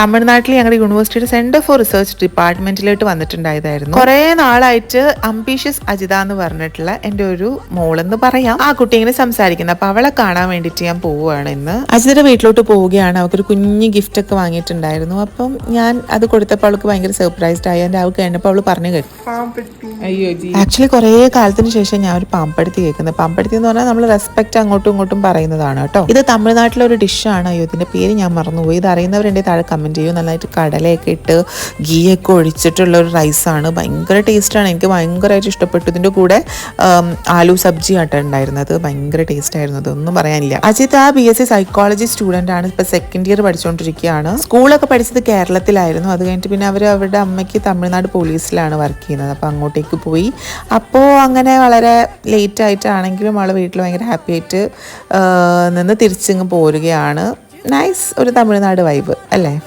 തമിഴ്നാട്ടിൽ ഞങ്ങളുടെ യൂണിവേഴ്സിറ്റിയുടെ സെന്റർ ഫോർ റിസർച്ച് ഡിപ്പാർട്ട്മെന്റിലോട്ട് വന്നിട്ടുണ്ടായതായിരുന്നു. കുറേ നാളായിട്ട് അംബീഷ്യസ് അജിത എന്ന് പറഞ്ഞിട്ടുള്ള എന്റെ ഒരു മോളെന്ന് പറയാം. ആ കുട്ടി ഇങ്ങനെ സംസാരിക്കുന്നത് അപ്പൊ അവളെ കാണാൻ വേണ്ടിയിട്ട് ഞാൻ പോവുകയാണ് ഇന്ന്. അജിതയുടെ വീട്ടിലോട്ട് പോവുകയാണ്. അവൾക്കൊരു കുഞ്ഞു ഗിഫ്റ്റ് ഒക്കെ വാങ്ങിയിട്ടുണ്ടായിരുന്നു. അപ്പം ഞാൻ അത് കൊടുത്തപ്പോൾ അവൾക്ക് ഭയങ്കര സർപ്രൈസ്ഡ് ആയി. എന്റെ അവൾക്ക് കഴിഞ്ഞപ്പോൾ അവൾ പറഞ്ഞു കേട്ടു. അയ്യോ ആക്ച്വലി കുറേ കാലത്തിന് ശേഷം ഞാൻ ഒരു പാമ്പടുത്തി കേൾക്കുന്നത്. പാമ്പടുത്തി എന്ന് പറഞ്ഞാൽ നമ്മൾ റെസ്പെക്ട് അങ്ങോട്ടും ഇങ്ങോട്ടും പറയുന്നതാണ് കേട്ടോ. ഇത് തമിഴ്നാട്ടിലെ ഒരു ഡിഷാണ് അയ്യോ ഇതിന്റെ പേര് ഞാൻ മറന്നുപോയി. ഇത് അറിയുന്നവരുടെ താഴെ കമന്റ് ചെയ്യും. നല്ലതായിട്ട് കടലയൊക്കെ ഇട്ട് ഗീയൊക്കെ ഒഴിച്ചിട്ടുള്ള ഒരു റൈസാണ് ഭയങ്കര ടേസ്റ്റാണ് എനിക്ക് ഭയങ്കരമായിട്ട് ഇഷ്ടപ്പെട്ടു. ഇതിന്റെ കൂടെ ആലു സബ്ജി ആട്ടോ ഉണ്ടായിരുന്നത്. ഭയങ്കര ടേസ്റ്റ് ആയിരുന്നു. അതൊന്നും പറയാനില്ല. അജിത് ആ B S C psychology student ആണ്. ഇപ്പോൾ സെക്കൻഡ് ഇയർ പഠിച്ചുകൊണ്ടിരിക്കുകയാണ് സ്കൂളൊക്കെ പഠിച്ചത് കേരളത്തിലായിരുന്നു. അത് കഴിഞ്ഞിട്ട് പിന്നെ അവർ അവരുടെ അമ്മയ്ക്ക് തമിഴ്നാട് പോലീസിലാണ് വർക്ക് ചെയ്യുന്നത്. അപ്പോൾ അങ്ങോട്ടേക്ക് പോയി. അപ്പോൾ അങ്ങനെ വളരെ ലേറ്റ് ആയിട്ടാണെങ്കിലും അവളെ വീട്ടിൽ ഭയങ്കര ഹാപ്പി ആയിട്ട് നിന്ന് തിരിച്ചിങ്ങ് പോരുകയാണ്. നൈസ് ഒരു തമിഴ്നാട് വൈബ് അല്ലേ?